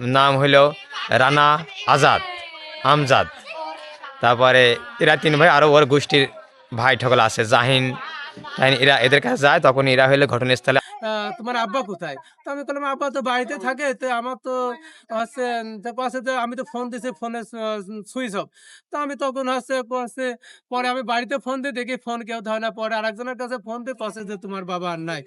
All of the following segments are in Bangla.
নাম হলো রানা আজাদ, আমজাদ। তারপরে এরা তিন ভাই আরও ওর গোষ্ঠীর ভাই ঠকল আছে, জাহিন। তাই এরা এদের কাছে যায়, তখন এরা হলো ঘটনাস্থলে তোমার আব্বা কোথায়? তো আমি বললাম, আব্বা তো বাড়িতে থাকে, তো আমার তো হচ্ছে পাশে তো আমি তো ফোন দিছি ফোনে সুইচ অফ তো আমি তখন হচ্ছে হচ্ছে, পরে আমি বাড়িতে ফোন দিয়ে দেখি ফোন কেউ ধরে না। পরে আরেকজনের কাছে ফোন দিয়ে পাশে যে তোমার বাবা আর নাই।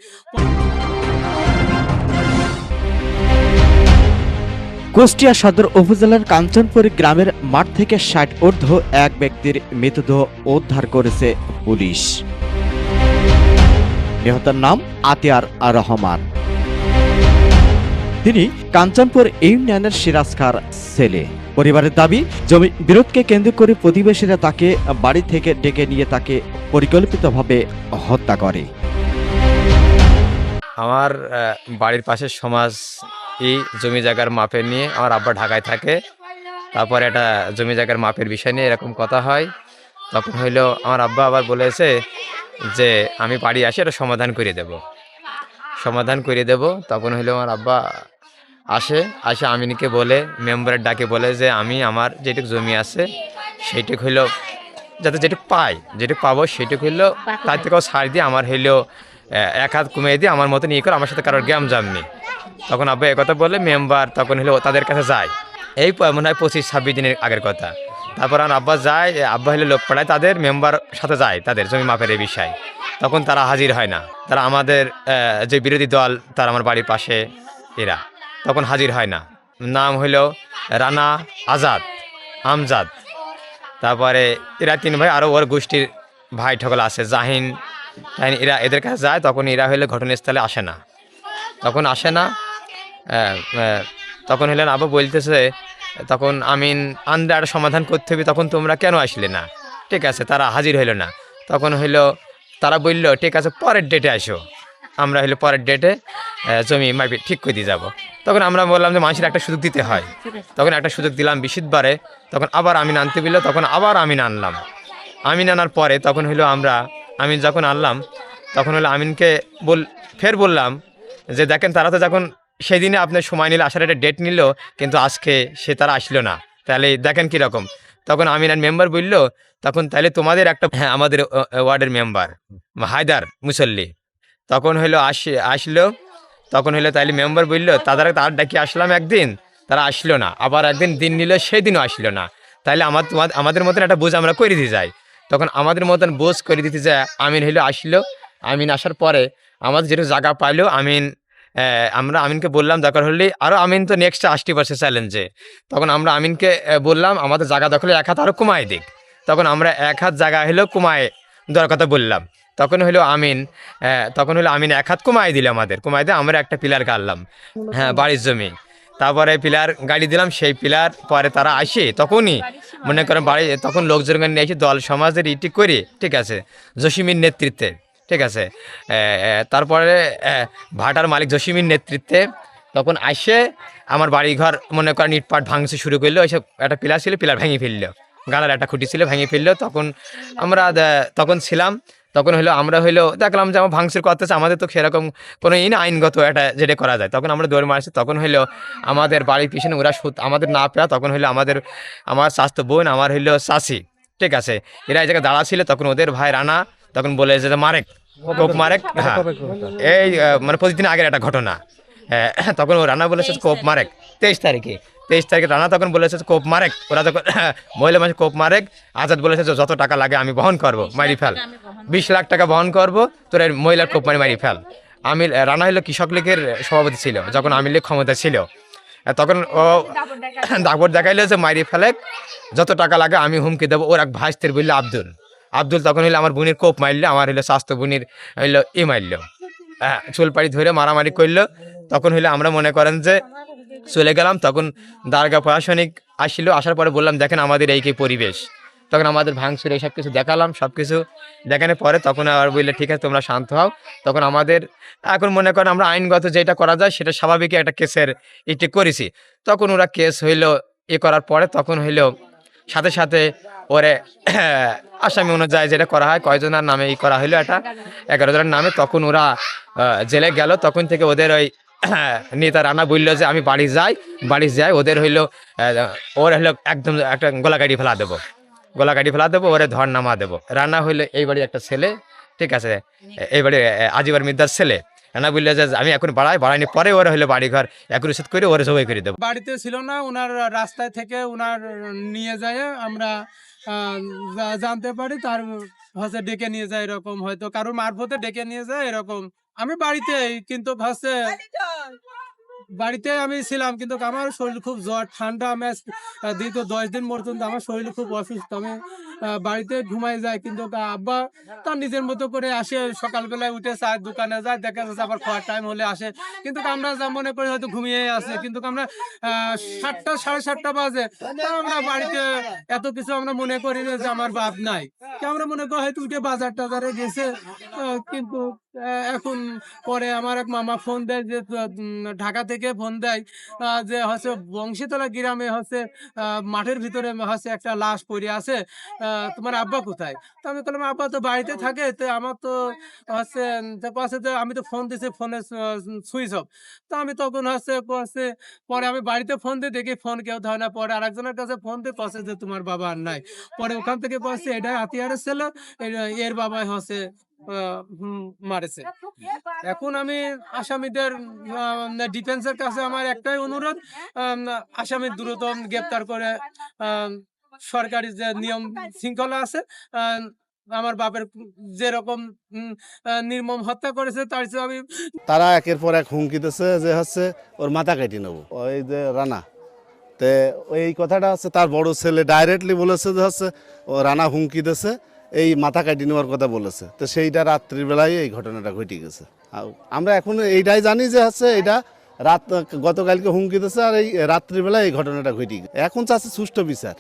কুষ্টিয়া সদর উপজেলার কাঞ্চনপুর গ্রামের মাঠ থেকে ষাট ঊর্ধ্ব এক ব্যক্তির মৃতদেহ উদ্ধার করেছে পুলিশ। নিহতের নাম আতিয়ার রহমান। তিনি কাঞ্চনপুর ইউনিয়নের সিরাজকার ছেলে। পরিবারের দাবি, জমি বিরোধকে কেন্দ্র করে প্রতিবেশীরা তাকে বাড়ি থেকে ডেকে নিয়ে তাকে পরিকল্পিতভাবে হত্যা করে। আমার বাড়ির পাশের সমাজ এই জমি জায়গার মাপের নিয়ে আমার আব্বা ঢাকায় থাকে। তারপরে এটা জমি জায়গার মাপের বিষয় নিয়ে এরকম কথা হয়। তখন হইল আমার আব্বা আবার বলেছে যে, আমি বাড়ি আসি এটা সমাধান করে দেব। সমাধান করে দেব। তখন হইল আমার আব্বা আসে। আসে আমিনকে বলে, মেম্বারের ডাকে বলে যে, আমি আমার যেটুকু জমি আছে, সেইটুক হইল, যাতে যেটুকু পাই, যেটুকু পাবো সেটুকু হইল, তার থেকেও ছাড় দিয়ে আমার হইল এক হাত কমিয়ে দিয়ে আমার মতো নিয়ে করে, আমার সাথে কারোর গ্যাম জাম নেই তখন আব্বা একথা বলে মেম্বার তখন হলো তাদের কাছে যায়। এই মনে হয় পঁচিশ, ছাব্বিশ দিনের আগের কথা। তারপর আমার আব্বা যায় আব্বা হলে লোক পাঠায়, তাদের মেম্বার সাথে যায়, তাদের জমি মাপের এই বিষয়। তখন তারা হাজির হয় না। তারা আমাদের যে বিরোধী দল, তার আমার বাড়ির পাশে এরা। তখন হাজির হয় না। নাম হইল রানা আজাদ, আমজাদ। তারপরে এরা তিন ভাই আরও ওর গোষ্ঠীর ভাই ঠকল আছে, জাহিন। তাই এরা এদের কাছে যায়, তখন এরা হইলে ঘটনাস্থলে আসে না। তখন আসে না। আহ, আহ, তখন হলেন আবার বলতেছে তখন আমিন আন্দার সমাধান করতে হবে তখন তোমরা কেন আসলে না? ঠিক আছে তারা হাজির হইল না। তখন হইল তারা বলল ঠিক আছে পরের ডেটে আসো। আমরা হইল পরের ডেটে জমি মাপি ঠিক করে দিয়ে যাব। তখন আমরা বললাম যে মানুষের একটা সুযোগ দিতে হয়। তখন একটা সুযোগ দিলাম বিশুদ্ধবারে তখন আবার আমিন আনতে বলল তখন আবার আমিন আনলাম। আমিন আনার পরে তখন হইল আমরা আমিন যখন আনলাম তখন হলো আমিনকে বল ফের বললাম যে দেখেন তারা তো যখন সেদিনে আপনার সময় নিল, আসার একটা ডেট নিল, কিন্তু আজকে সে তারা আসলো না। তাহলে দেখেন কীরকম তখন আমিনার মেম্বার বলল, তখন তাহলে তোমাদের একটা হ্যাঁ আমাদের ওয়ার্ডের মেম্বার হায়দার মুসল্লি। তখন হইল আসে, আসলো। তখন হইল তাহলে মেম্বার বলল, তাদের তার ডাকি আসলাম একদিন? তারা আসলো না। আবার একদিন দিন নিল, সেদিনও আসলো না। তাহলে আমার তোমার আমাদের মতন একটা বোঝ আমরা করে দিয়ে যাই তখন আমাদের মতন বোঝ করে দিতে যায় আমিন হইল, আসলো। আমিন আসার পরে আমাদের যেটুকু জায়গা পাইলো, আমিন আমরা আমিনকে বললাম দরকার হলে আরও আমিন তো নেক্সট আসতে পারছে চ্যালেঞ্জে তখন আমরা আমিনকে বললাম আমাদের জায়গা দখলে এক হাত আরও কমায় দিক। তখন আমরা এক হাত জায়গা হলেও কমায় দেওয়ার কথা বললাম। তখন হলো আমিন তখন হলো আমিন এক হাত কমায় দিল আমাদের। কমায় দিয়ে আমরা একটা পিলার কাটলাম হ্যাঁ বাড়ির জমি। তারপরে পিলার গাড়ি দিলাম সেই পিলার পরে তারা আসে তখনই। মনে করেন বাড়ি তখন লোকজন নিয়ে এসে দল সমাজের ইটি করে ঠিক আছে জসিমির নেতৃত্বে। ঠিক আছে? তারপরে ভাটার মালিক জসিমির নেতৃত্বে তখন আসে আমার বাড়ি ঘর মনে করেন ইটপাট ভাঙছে শুরু করল ওইসব একটা পিলার ছিল, পিলার ভেঙে ফেলল। গালার একটা খুঁটি ছিল, ভেঙে ফেলল। তখন আমরা তখন ছিলাম। তখন হলো আমরা হইল দেখলাম যে আমার ভাঙচুর করতেছে আমাদের তো সেরকম কোনো ইন আইনগত একটা যেটা করা যায়। তখন আমরা দৌড় মারছি, তখন হইল আমাদের বাড়ির পিছনে ওরা আমাদের না পেয়া তখন হইল আমাদের, আমার স্বাস্থ্য বোন, আমার হইল চাষি ঠিক আছে? এরা এই জায়গায় দাঁড়া ছিল, তখন ওদের ভাই রানা তখন বলে যে, মারেক। কোপ মারেক হ্যাঁ। এই মানে প্রতিদিন আগের একটা ঘটনা। হ্যাঁ, তখন ও রানা বলেছে কোপ মারেক। তেইশ তারিখে। তেইশ তারিখে রানা তখন বলেছে কোপ মারেক। ওরা তখন মহিলা মানুষ কোপ মারেক। আজাদ বলেছে যে যত টাকা লাগে আমি বহন করব মারি ফেল। বিশ লাখ টাকা বহন করব তোর এই মহিলার কোপ মারি মারি ফেল। আমি রানা হলো কৃষক লীগের সভাপতি ছিল যখন আমি লীগ ক্ষমতা ছিল। তখন ও দাপট দেখাইলো। যে মারি ফেলেক। যত টাকা লাগে আমি হুমকি দেবো। ওর এক ভাইস্তের বলল আব্দুল আব্দুল তখন হইল আমার বোনের কোপ মারলো আমার হইল স্বাস্থ্য বোনের হইল এ মারলো হ্যাঁ চুলপাড়ি ধরে মারামারি করল। তখন হইল আমরা মনে করেন যে চলে গেলাম, তখন দারগা প্রশাসনিক আসছিল আসার পরে বললাম, দেখেন আমাদের এই কি পরিবেশ। তখন আমাদের ভাঙচুর সব কিছু দেখালাম সব কিছু দেখানোর পরে তখন আবার বললে, ঠিক আছে, তোমরা শান্ত হও। তখন আমাদের, এখন মনে করেন আমরা আইনগত যেটা করা যায়, সেটা স্বাভাবিক একটা কেসের এটি করেছি। তখন ওরা কেস হইল এ করার পরে তখন হইল সাথে সাথে ওরে আসামি অনুযায়ী যেটা করা হয়, কয়জনের নামে ই করা হইল এটা? এগারো জনের নামে। তখন ওরা জেলে গেল। তখন থেকে ওদের ওই নিয়ে রানা বলল যে, আমি বাড়ি যাই বাড়ি যাই। ওদের হইল ওর হইল একদম একটা গলা কাটি ফেলা দেবো। গলা কাটি ফেলা দেবো, ওরে ধর নামা দেবো। রান্না হইল, এই বাড়ির একটা ছেলে, ঠিক আছে? এই বাড়ি আজিবার মিদ্দার ছেলে। রান্না বললে যে আমি এখন বাড়াই বাড়াইনি পরে ওরা হলে বাড়ি ঘর এক রিসেট করে ওরা সবাই করে দেবো। বাড়িতে ছিল না ওনার রাস্তায় থেকে ওনার নিয়ে যায় আমরা আহ, জানতে পারি তার হচ্ছে ডেকে নিয়ে যায় এরকম। হয়তো কারোর মারফতে ডেকে নিয়ে যায় এরকম। আমি বাড়িতে কিন্তু হচ্ছে বাড়িতে আমি ছিলাম কিন্তু আমার শরীর খুব জ্বর ঠান্ডা আহ, দীর্ঘ দশ দিন পর্যন্ত আমার শরীর খুব অসুস্থ। আমি বাড়িতে ঘুমাই যাই কিন্তু আব্বা তার নিজের মতো করে আসে সকালবেলায় উঠে চায়ের দোকানে যায় দেখা যাচ্ছে আবার খাওয়ার টাইম হলে আসে। কিন্তু আমরা যা মনে করি হয়তো ঘুমিয়ে আছে কিন্তু আমরা সাতটা সাড়ে সাতটা বাজে। আমরা বাড়িতে এত কিছু আমরা মনে করি না যে আমার বাপ নাই। আমরা মনে করি হয়তো উঠে বাজার টাজারে গেছে। কিন্তু এখন পরে আমার এক মামা ফোন দেয় যে ঢাকা থেকে ফোন দেয় যে হচ্ছে বংশীতলা গ্রামে হচ্ছে মাঠের ভিতরে হচ্ছে একটা লাশ পড়ে আছে। তোমার আব্বা কোথায়? তো আমি বললাম, আব্বা তো বাড়িতে থাকে, তো আমার তো হচ্ছে পাশে তো আমি তো ফোন দিছি ফোনে সুইচ অফ তো আমি তখন হচ্ছে হচ্ছে পরে আমি বাড়িতে ফোন দিয়ে দেখি ফোন কেউ ধরে না, পরে আরেকজনের কাছে ফোন দিয়ে কষে যে তোমার বাবা আর নাই। পরে ওখান থেকে কষে এটা হাতিয়ারের ছিল এর- বাবাই হচ্ছে মারেছে। এখন আমি আসামিদের ডিফেন্সের কাছে আমার একটাই অনুরোধ আসামি দ্রুত গ্রেপ্তার করে সরকারি যে নিয়ম শৃঙ্খলা আছে আমার বাপের যেরকম নির্মম হত্যা করেছে, তার আমি তারা একের পর এক হুমকি দিচ্ছে যে হচ্ছে ওর মাথা কেটে নেব। ওই যে রানা তে এই কথাটা হচ্ছে তার বড় ছেলে ডাইরেক্টলি বলেছে যে হচ্ছে, ও রানা হুমকি দিছে এই মাথা কাটি নেওয়ার কথা বলেছে। তো সেইটা রাত্রিবেলায় এই ঘটনাটা ঘটে গেছে। আমরা এখন এইটাই জানি যে হচ্ছে, এটা রাত, গতকালকে হুমকি দিছে আর এই রাত্রিবেলায় এই ঘটনাটা ঘটে গেছে। এখন চাচ্ছে সুষ্ঠু বিচার,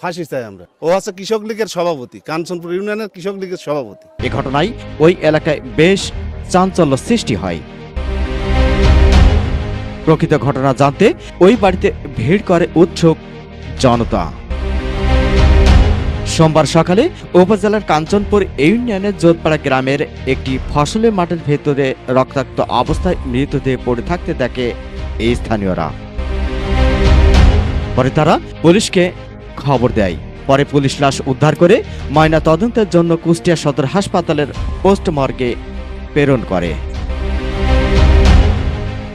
ফাঁসি চাই আমরা। ও হচ্ছে কৃষক লীগের সভাপতি, কাঞ্চনপুর ইউনিয়নের কৃষক লীগের সভাপতি। এ ঘটনায় ওই এলাকায় বেশ চাঞ্চল্য সৃষ্টি হয়। প্রকৃত ঘটনা জানতে ওই বাড়িতে ভিড় করে উৎসুক জনতা। সোমবার সকালে উপজেলার কাঞ্চনপুর ইউনিয়নের জোরপাড়া গ্রামের একটি ফসলের মাঠের ভেতরে রক্তাক্ত অবস্থায় মৃতদেহ পড়ে থাকতে দেখে এই স্থানীয়রা। পরে তারা পুলিশকে খবর দেয়। পরে পুলিশ লাশ উদ্ধার করে ময়না তদন্তের জন্য কুষ্টিয়া সদর হাসপাতালের পোস্টমর্গে প্রেরণ করে।